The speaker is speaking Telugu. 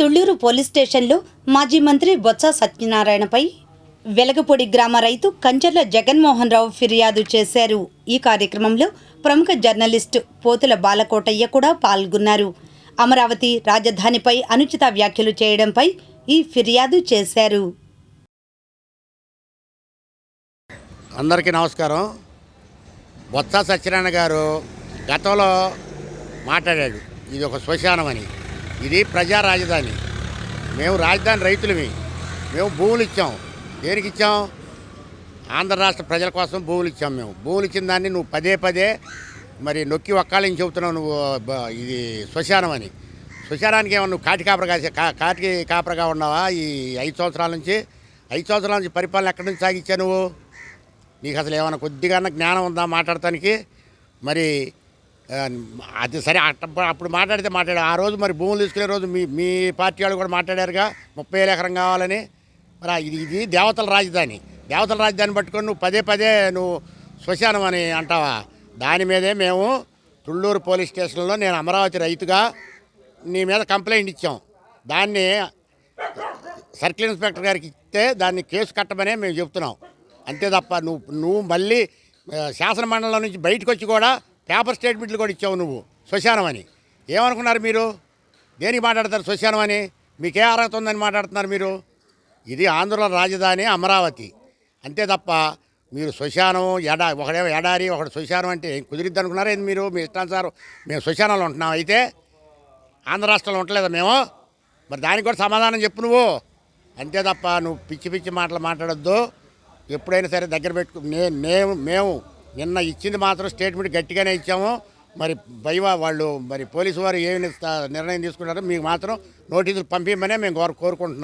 తుళ్ళూరు పోలీస్ స్టేషన్లో మాజీ మంత్రి బొత్స సత్యనారాయణపై వెలగపొడి గ్రామ రైతు కంచర్ల జగన్మోహన్ రావు ఫిర్యాదు చేశారు. ఈ కార్యక్రమంలో ప్రముఖ జర్నలిస్టు పోతుల బాలకోటయ్య కూడా పాల్గొన్నారు. అమరావతి రాజధానిపై అనుచిత వ్యాఖ్యలు చేయడంపై ఈ ఫిర్యాదు చేశారు. అందరికీ నమస్కారం. బొత్స సత్యనారాయణ గారు గతంలో మాట్లాడాడు ఇది ఒక శ్మశానం అని ఇది ప్రజా రాజధాని. మేము రాజధాని రైతులవి మేము భూములు ఇచ్చాం. దేనికి ఇచ్చాం? ఆంధ్ర రాష్ట్ర ప్రజల కోసం భూములు ఇచ్చాం మేము. భూములు ఇచ్చిన దాన్ని నువ్వు పదే పదే మరి నొక్కి ఒక్కాలని చెబుతున్నావు నువ్వు ఇది శ్మశానం అని. శ్మశానానికి ఏమన్నా నువ్వు కాటి కాపరగా కా- కాటికి కాపరగా ఉన్నావా? ఈ ఐదు సంవత్సరాల నుంచి? ఐదు సంవత్సరాల నుంచి పరిపాలన ఎక్కడి నుంచి సాగించా నువ్వు? నీకు అసలు ఏమైనా కొద్దిగా జ్ఞానం ఉందా మాట్లాడటానికి? మరి అది సరే అట్ట- అప్పుడు మాట్లాడితే మాట్లాడు ఆ రోజు మరి భూములు తీసుకునే రోజు మీ మీ పార్టీ వాళ్ళు కూడా మాట్లాడారుగా. ముప్పై వేల ఎకరం కావాలని. మరి ఇది ఇది దేవతల రాజధాని. దేవతల రాజధాని పట్టుకొని నువ్వు పదే పదే నువ్వు శ్మశానం అని అంటావా? దాని మీదే మేము తుళ్ళూరు పోలీస్ స్టేషన్లో నేను అమరావతి రైతుగా నీ మీద కంప్లైంట్ ఇచ్చాం. దాన్ని సర్కిల్ ఇన్స్పెక్టర్ గారికి ఇస్తే దాన్ని కేసు కట్టమనే మేము చెప్తున్నాం. అంతే తప్ప నువ్వు నువ్వు మళ్ళీ ఆ, శాసన మండలం నుంచి బయటకు వచ్చి కూడా పేపర్ స్టేట్మెంట్లు కూడా ఇచ్చావు నువ్వు శ్మశానం అని ఏమనుకున్నారు మీరు? దేనికి మాట్లాడతారు శ్మశానం అని మీకే అర్హత ఉందని మాట్లాడుతున్నారు మీరు? ఇది ఆంధ్ర రాజధాని అమరావతి. అంతే తప్ప మీరు శ్మశానం ఎడా ఒకడేమో ఎడారి ఒకడు శ్మశానం అంటే కుదిరిద్ది అనుకున్నారా ఏంది మీరు? మీ ఇష్టానుసారం మేము శ్మశానంలో ఉంటున్నాం అయితే. ఆంధ్ర రాష్ట్రంలో ఉండలేదా మేము? మరి దానికి కూడా సమాధానం చెప్పు నువ్వు. అంతే తప్ప నువ్వు పిచ్చి పిచ్చి మాటలు మాట్లాడొద్దు. ఎప్పుడైనా సరే దగ్గర పెట్టుకు నే- నేను మేము నిన్న ఇచ్చింది మాత్రం స్టేట్మెంట్ గట్టిగానే ఇచ్చాము. మరి బైవా వాళ్ళు మరి పోలీసు వారు ఏమి నిర్ణయం తీసుకున్నారో మీకు మాత్రం నోటీసులు పంపించమనే మేము కోరు కోరుకుంటున్నాం.